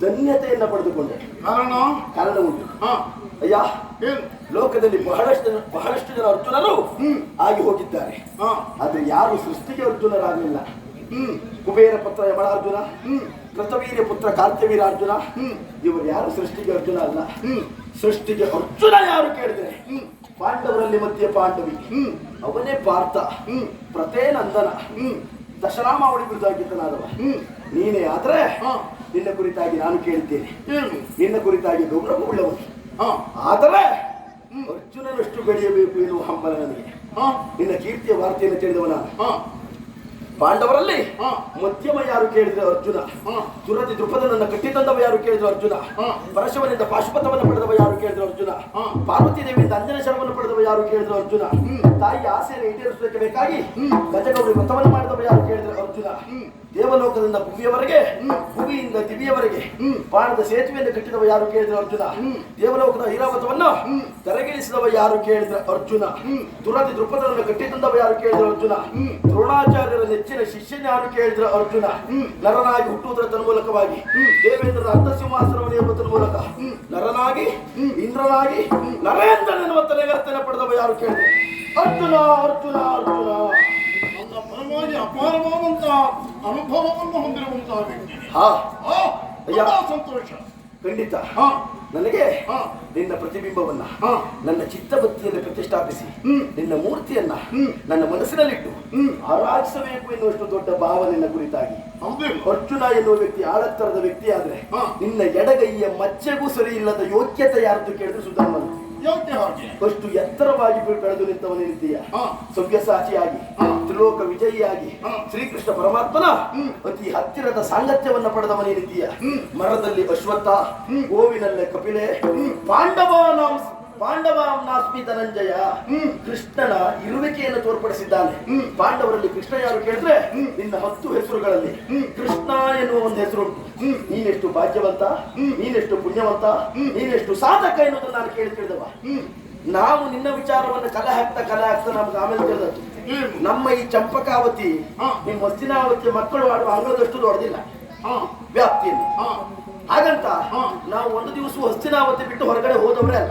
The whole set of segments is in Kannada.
ಧನ್ಯತೆಯನ್ನ ಪಡೆದುಕೊಂಡೆ. ಕಾರಣ? ಕಾರಣ ಉಂಟು. ಅಯ್ಯ ಲೋಕದಲ್ಲಿ ಬಹಳಷ್ಟು ಜನ ಬಹಳಷ್ಟು ಜನ ಅರ್ಜುನರು ಆಗಿ ಹೋಗಿದ್ದಾರೆ. ಹಾ. ಆದ್ರೆ ಯಾರು ಸೃಷ್ಟಿಗೆ ಅರ್ಜುನರಾಗಲಿಲ್ಲ. ಹ್ಮ್. ಕುಬೇರ ಪುತ್ರ ಯಮಳಾರ್ಜುನ ಕೃತವೀರ್ಯ ಪುತ್ರ ಕಾರ್ತವೀರ ಅರ್ಜುನ ಇವರು ಯಾರು ಸೃಷ್ಟಿಗೆ ಅರ್ಜುನ ಅಲ್ಲ. ಸೃಷ್ಟಿಗೆ ಅರ್ಜುನ ಯಾರು ಕೇಳಿದ್ರೆ? ಪಾಂಡವರಲ್ಲಿ ಮಧ್ಯೆ ಪಾಂಡವಿ. ಅವನೇ ಪಾರ್ಥ. ಪ್ರತೇನಂದನ ದಶರಾಮಾವಳಿ ಹ್ಮ್. ನೀನೇ ಆದ್ರೆ ನಿನ್ನ ಕುರಿತಾಗಿ ನಾನು ಕೇಳ್ತೇನೆ ನಿನ್ನ ಕುರಿತಾಗಿ ಗೌರವವುಳ್ಳವನು ಹಾ. ಆದರೆ ಅರ್ಜುನನಷ್ಟು ಬೆಳೆಯಬೇಕು ಎನ್ನುವ ಹಂಬಲ ನನಗೆ. ಹಾ. ನಿನ್ನ ಕೀರ್ತಿಯ ವಾರ್ತೆಯನ್ನು ತಿಳಿದವ ನಾನು. ಹಾ. ಪಾಂಡವರಲ್ಲಿ ಹಾ. ಮಧ್ಯಮ ಯಾರು ಕೇಳಿದ್ರೆ ಅರ್ಜುನ? ಹಾ. ದುರತಿ ದೃಪದನನ್ನ ಕಟ್ಟಿ ತಂದವ ಯಾರು ಕೇಳಿದ್ರು ಅರ್ಜುನ? ಹಾ. ಪರಶುವನಿಂದ ಪಾಶುಪತವನ್ನು ಪಡೆದವ ಯಾರು ಕೇಳಿದ್ರು ಅರ್ಜುನ? ಹಾ. ಪಾರ್ವತಿ ದೇವಿಯಿಂದ ಅಂಜನ ಶರವನ್ನು ಪಡೆದವ ಯಾರು ಕೇಳಿದ್ರು ಅರ್ಜುನ? ತಾಯಿಯ ಆಸೆಯನ್ನು ಈಡೇರಿಸುವುದಕ್ಕೆ ಬೇಕಾಗಿ ಗಜಗೌರಿ ವ್ರತವನ್ನು ಮಾಡಿದವ ಯಾರು ಕೇಳಿದ್ರು ಅರ್ಜುನ? ದೇವಲೋಕದಿಂದ ಭುವಿಯವರೆಗೆ ಭುವಿಯಿಂದ ದಿವಿಯವರೆಗೆ. ಬಾಣದ ಸೇತುವೆಯನ್ನು ಕಟ್ಟಿದವ ಯಾರು ಕೇಳಿದ್ರು ಅರ್ಜುನ? ದೇವಲೋಕದ ಐರಾವತವನ್ನು ತೆರಗಿಳಿಸಿದವ ಯಾರು ಕೇಳಿದ್ರೆ ಅರ್ಜುನ? ದುರತಿ ದೃಪದನ್ನು ಕಟ್ಟಿ ತಂದವ ಯಾರು ಕೇಳಿದ್ರು ಅರ್ಜುನ? ದ್ರೋಣಾಚಾರ್ಯರ ನೆಚ್ಚಿನ ಶಿಷ್ಯನ ಯಾರು ಕೇಳಿದ್ರೆ ಅರ್ಜುನ? ನರನಾಗಿ ಹುಟ್ಟುವುದರ ತನ್ಮೂಲಕವಾಗಿ ದೇವೇಂದ್ರನ ಅರ್ಧಸಿಂಹಾಸನವನ್ನು ಏರುವುದರ ಮೂಲಕ. ನರನಾಗಿ ಇಂದ್ರನಾಗಿ ನರೇಂದ್ರನೆನ್ನುವ ತಲೆಗರ್ತನೆ ಪಡೆದವ ಯಾರು ಕೇಳಿದ್ರೆ? ಅರ್ಜುನ ಅರ್ಜುನ ಅರ್ಜುನ. ಅಪಾರವಾದ ಅನುಭವವನ್ನು ಹೊಂದಿರುವಂತಹ ವ್ಯಕ್ತಿ ಹಾ. ತುಂಬಾ ಸಂತೋಷ ಖಂಡಿತ. ಹಾ ನನಗೆ ಹಾ. ನಿನ್ನ ಪ್ರತಿಬಿಂಬವನ್ನ ಹಾ. ನನ್ನ ಚಿತ್ತವತ್ತಿಯಲ್ಲಿ ಪ್ರತಿಷ್ಠಾಪಿಸಿ ನಿನ್ನ ಮೂರ್ತಿಯನ್ನ ನನ್ನ ಮನಸ್ಸಿನಲ್ಲಿಟ್ಟು ಆರಾಧಿಸಬೇಕು ಎನ್ನುವಷ್ಟು ದೊಡ್ಡ ಭಾವ ನಿನ್ನ ಕುರಿತಾಗಿ ಅರ್ಜುನ ಎನ್ನುವ ವ್ಯಕ್ತಿ ಆಳತ್ತರದ ವ್ಯಕ್ತಿ ಆದ್ರೆ ಹಾ. ನಿನ್ನ ಎಡಗೈಯ ಮಚ್ಚೆಗೂ ಸರಿ ಇಲ್ಲದ ಯೋಗ್ಯತೆ ಯಾರದ್ದು ಕೇಳಿದ್ರೆ ಸುಧರ್ಮನ ಹಾಗೆ? ಅಷ್ಟು ಎತ್ತರವಾಗಿ ಬೆಳೆದು ನಿಂತವನಿದ್ದೀಯ ಹಾ. ಸವ್ಯಸಾಚಿಯಾಗಿ ತ್ರಿಲೋಕ ವಿಜಯಿಯಾಗಿ. ಶ್ರೀಕೃಷ್ಣ ಪರಮಾತ್ಮನ ಅತಿ ಹತ್ತಿರದ ಸಾಂಗತ್ಯವನ್ನ ಪಡೆದವನೇನಿದ್ದೀಯ ಮರದಲ್ಲಿ ಅಶ್ವತ್ಥ ಗೋವಿನಲ್ಲೇ ಕಪಿಲೆ ಪಾಂಡವ ಪಾಂಡವ ನಾಸ್ಮಿ ಧನಂಜಯ ಕೃಷ್ಣನ ಇರುವಿಕೆಯನ್ನು ತೋರ್ಪಡಿಸಿದ್ದಾನೆ. ಪಾಂಡವರಲ್ಲಿ ಕೃಷ್ಣ ಯಾರು ಕೇಳಿದ್ರೆ ನಿನ್ನ ಹತ್ತು ಹೆಸರುಗಳಲ್ಲಿ ಕೃಷ್ಣ ಎನ್ನುವ ಒಂದು ಹೆಸರು ನೀನೆಷ್ಟು ಭಾಗ್ಯವಂತ ನೀನೆಷ್ಟು ಪುಣ್ಯವಂತ ನೀನೆಷ್ಟು ಸಾಧಕ ಎನ್ನುವುದನ್ನು ನಾನು ಕೇಳಿ ತಿಳಿದವ. ನಾವು ನಿನ್ನ ವಿಚಾರವನ್ನು ಕಲೆ ಹಾಕ್ತಾ ಕಲೆ ಹಾಕ್ತಾ ನಮ್ಗೆ ಆಮೇಲೆ ತಿಳಿದದ್ದು. ನಮ್ಮ ಈ ಚಂಪಕಾವತಿ. ನಿಮ್ಮ ಹಸ್ತಿನಾವತಿ ಮಕ್ಕಳು ಆಡುವ ಅಂಗಳದಷ್ಟು ದೊಡ್ಡದಿಲ್ಲ. ವ್ಯಾಪ್ತಿಯಲ್ಲಿ. ಹಾಗಂತ. ನಾವು ಒಂದು ದಿವಸ ಹಸ್ತಿನಾವತಿ ಬಿಟ್ಟು ಹೊರಗಡೆ ಹೋದವರೇ ಅಲ್ಲ.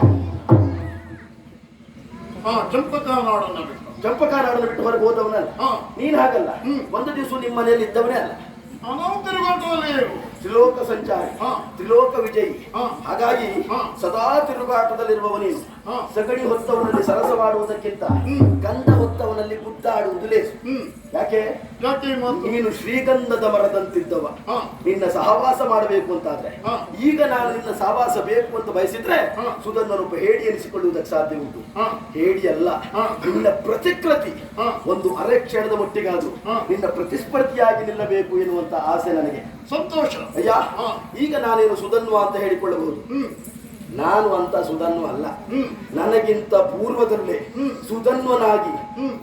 ಚಂಪಕ ನಾಡನ್ನ ಬಿಟ್ಟು ಚಂಪಕಾನಾಡನ್ನು ಬಿಟ್ಟು ಹೊರಗೆ ಹೋದವನಲ್ಲ. ಹಾ. ನೀನ್ ಹಾಗಲ್ಲ. ಒಂದು ದಿವಸ ನಿಮ್ಮ ಮನೆಯಲ್ಲಿ ಇದ್ದವನೇ ಅಲ್ಲ. ಏನು ತ್ರಿಲೋಕ ಸಂಚಾರಿ ಹಾ. ತ್ರಿಲೋಕ ವಿಜಯಿ. ಹಾಗಾಗಿ. ಸದಾ ತಿರುಗಾಟದಲ್ಲಿರುವವನೇ ನೀನು. ಸಗಣಿ ಹೊತ್ತವನಲ್ಲಿ ಸರಸವಾಡುವುದಕ್ಕಿಂತ ಗಂಧ ಹೊತ್ತವನಲ್ಲಿ ಮುದ್ದಾಡುವುದು ಲೇಸು ಯಾಕೆ ನೀನು ಶ್ರೀಗಂಧದ ಮರದಂತಿದ್ದವ ನಿನ್ನ ಸಹವಾಸ ಮಾಡಬೇಕು ಅಂತಾದ್ರೆ. ಈಗ ನಾನು ನಿನ್ನ ಸಹವಾಸ ಬೇಕು ಅಂತ ಬಯಸಿದ್ರೆ ಹಾ. ರೂಪ ಹೇಳಿ ಎನಿಸಿಕೊಳ್ಳುವುದಕ್ಕೆ ಸಾಧ್ಯ ಉಂಟು ಹಾ ಹೇಡಿ ಅಲ್ಲ. ನಿನ್ನ ಪ್ರತಿಕೃತಿ. ಒಂದು ಅರೆ ಕ್ಷಣದ ಮಟ್ಟಿಗಾದ್ರು ಹಾ. ನಿನ್ನ ಪ್ರತಿಸ್ಪರ್ಧಿಯಾಗಿ ನಿಲ್ಲಬೇಕು ಎನ್ನುವಂತ ಆಸೆ ನನಗೆ ಸಂತೋಷ. ಅಯ್ಯ ಈಗ ನಾನೇನು ಸುಧನ್ವ ಅಂತ ಹೇಳಿಕೊಳ್ಳಬಹುದು? ನಾನು ಅಂತ ಸುಧನ್ವ ಅಲ್ಲ. ನನಗಿಂತ ಪೂರ್ವದಲ್ಲೇ ಸುಧನ್ವನಾಗಿ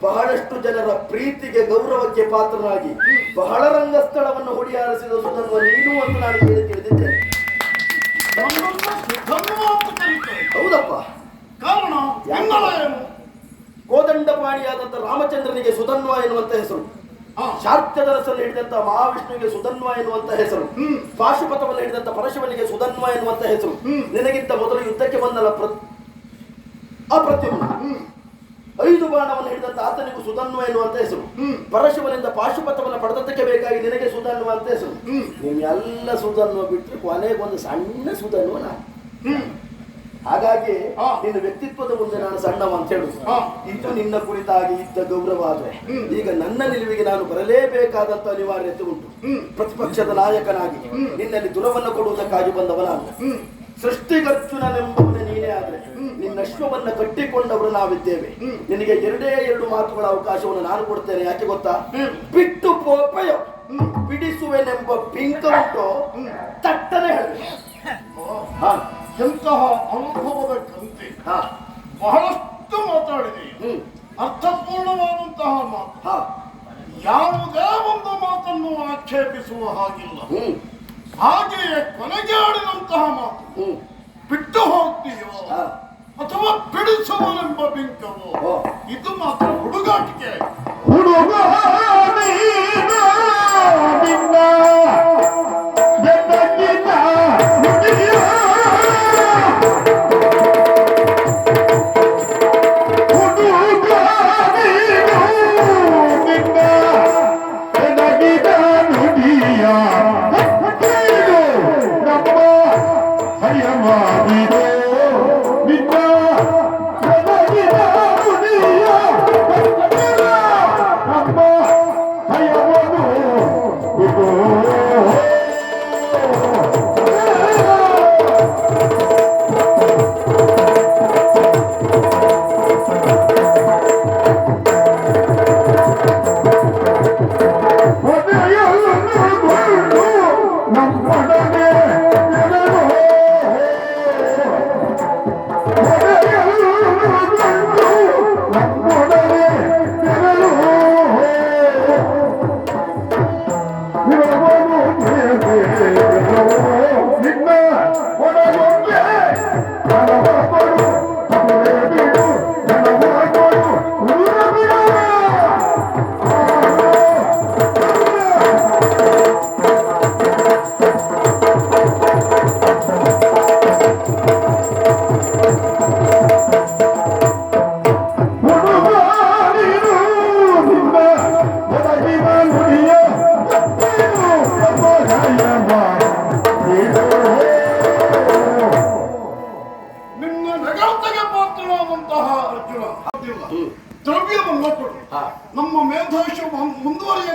ಬಹಳಷ್ಟು ಜನರ ಪ್ರೀತಿಗೆ ಗೌರವಕ್ಕೆ ಪಾತ್ರನಾಗಿ ಬಹಳ ರಂಗಸ್ಥಳವನ್ನು ಹೊಡಿಯಾರಿಸಿದ ಸುಧನ್ವ ನೀನು ಅಂತ ನಾನು ಹೇಳಿ ತಿಳಿದಿದ್ದೇನೆ. ಹೌದಪ್ಪ. ಕಾರಣ ಗೋದಂಡಪಾಣಿಯಾದಂಥ ರಾಮಚಂದ್ರನಿಗೆ ಸುಧನ್ವ ಎನ್ನುವಂತ ಹೆಸರು. ಹಾ ಶಾರ್ತ್ಯದರಸನ್ನು ಹಿಡಿದಂತ ಮಹಾವಿಷ್ಣುವಿಗೆ ಸುಧನ್ವ ಎನ್ನುವಂತ ಹೆಸರು. ಪಾಶುಪಥವನ್ನು ಹಿಡಿದಂತ ಪರಶುವನಿಗೆ ಸುಧನ್ವ ಎನ್ನುವಂತ ಹೆಸರು. ನಿನಗಿಂತ ಮೊದಲು ಯುದ್ಧಕ್ಕೆ ಬಂದಲ್ಲ ಪ್ರ ಅಪ್ರತಿಮ. ಐದು ಬಾಣವನ್ನು ಹಿಡಿದಂತ ಆತನಿಗೂ ಸುಧನ್ವ ಎನ್ನುವಂತ ಹೆಸರು. ಪರಶುವನಿಂದ ಪಾಶುಪಥವನ್ನು ಪಡೆದಕ್ಕೆ ಬೇಕಾಗಿ ನಿನಗೆ ಸುಧನ್ವ ಅಂತ ಹೆಸರು. ನಿಮ್ಮೆಲ್ಲ ಸುಧನ್ವ ಬಿಟ್ಟರೆ ಕೊನೆಗೊಂದು ಸಣ್ಣ ಸುಧನ್ವ ನಾನು ಹ್ಮ್. ಹಾಗಾಗಿ. ನಿನ್ನ ವ್ಯಕ್ತಿತ್ವದ ಮುಂದೆ ನಾನು ಸಣ್ಣವ ಅಂತ ಹೇಳುದು. ಇದು ನಿನ್ನ ಕುರಿತಾಗಿ ಇದ್ದ ಗೌರವ ಆದ್ರೆ ಈಗ ನನ್ನ ನಿಲುವಿಗೆ ನಾನು ಬರಲೇಬೇಕಾದಂತ ಅನಿವಾರ್ಯತೆ ಉಂಟು. ಪ್ರತಿಪಕ್ಷದ ನಾಯಕನಾಗಿ ನಿನ್ನಲ್ಲಿ ದುರವನ್ನು ಕೊಡುವುದಕ್ಕಾಗಿ ಬಂದವನ ಸೃಷ್ಟಿಗರ್ಜುನನೆಂಬವನೇ ನೀನೇ ಆದ್ರೆ. ನಿನ್ನ ಅಶ್ವವನ್ನ ಕಟ್ಟಿಕೊಂಡವರು ನಾವಿದ್ದೇವೆ. ನಿನಗೆ ಎರಡೇ ಎರಡು ಮಾತುಗಳ ಅವಕಾಶವನ್ನು ನಾನು ಕೊಡ್ತೇನೆ. ಯಾಕೆ ಗೊತ್ತಾ. ಬಿಟ್ಟು ಪೋಪೆಯೋ. ಬಿಡಿಸುವೆನೆಂಬ ಪಿಂಕ ಉಂಟು. ತಟ್ಟನೆ ಹೇಳಿ. ಹಾ. ಎಂತಹ ಅನುಭವದ ಕಂತೆ ಬಹಳಷ್ಟು ಮಾತಾಡಿದೆ. ಅರ್ಥಪೂರ್ಣವಾದಂತಹ ಮಾತು. ಹಾ. ಯಾವುದೇ ಒಂದು ಮಾತನ್ನು ಆಕ್ಷೇಪಿಸುವ ಹಾಗಿಲ್ಲ. ಹಾಗೆಯೇ ಕೊನೆಗೆ ಆಡಿದಂತಹ ಮಾತು ಬಿಟ್ಟು ಹೋಗ್ತೀಯೋ ಹಾ. ಅಥವಾ ಬಿಡಿಸುವನೆಂಬ ಬಿಂಕವೋ. ಇದು ಮಾತ್ರ ಹುಡುಗಾಟಿಕೆ. ಹುಡುಗ Jehovah.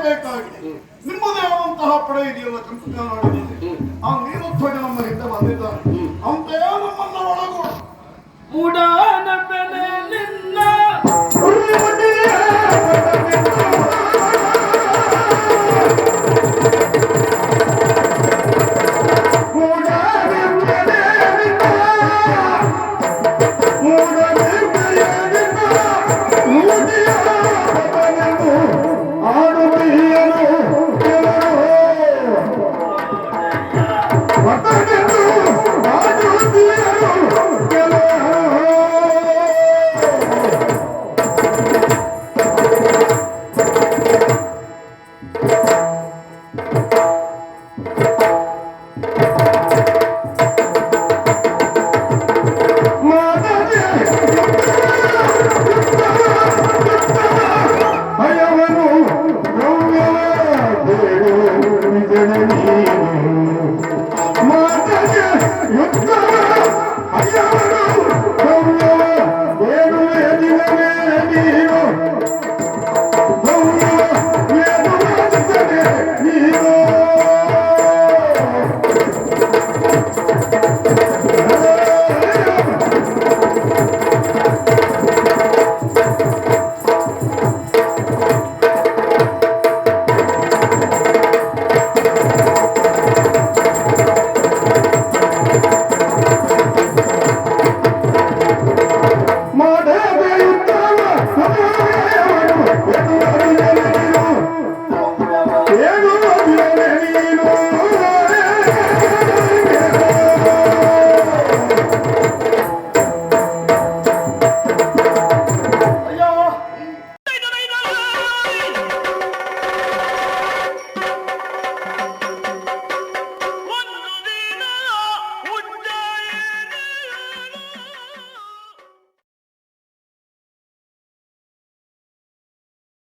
ಮಾಡಬೇಕಾಗಿದೆ ನಿಮ್ಮದೇ ಆದಂತಹ ಪಡೆ ಇದೆಯಲ್ಲ ಕಂಪ್ಯೂಟರ್ ಕರ್ನಾಟಕದಲ್ಲಿ ಆ ನೀಲಧ್ವಜ ನಮ್ಮ ಹಿಂದೆ ಬಂದಿದ್ದಾನೆ ಅಂತೆಯೇ ನಮ್ಮನ್ನ ಒಳಗೂಡ. ಮೂಡ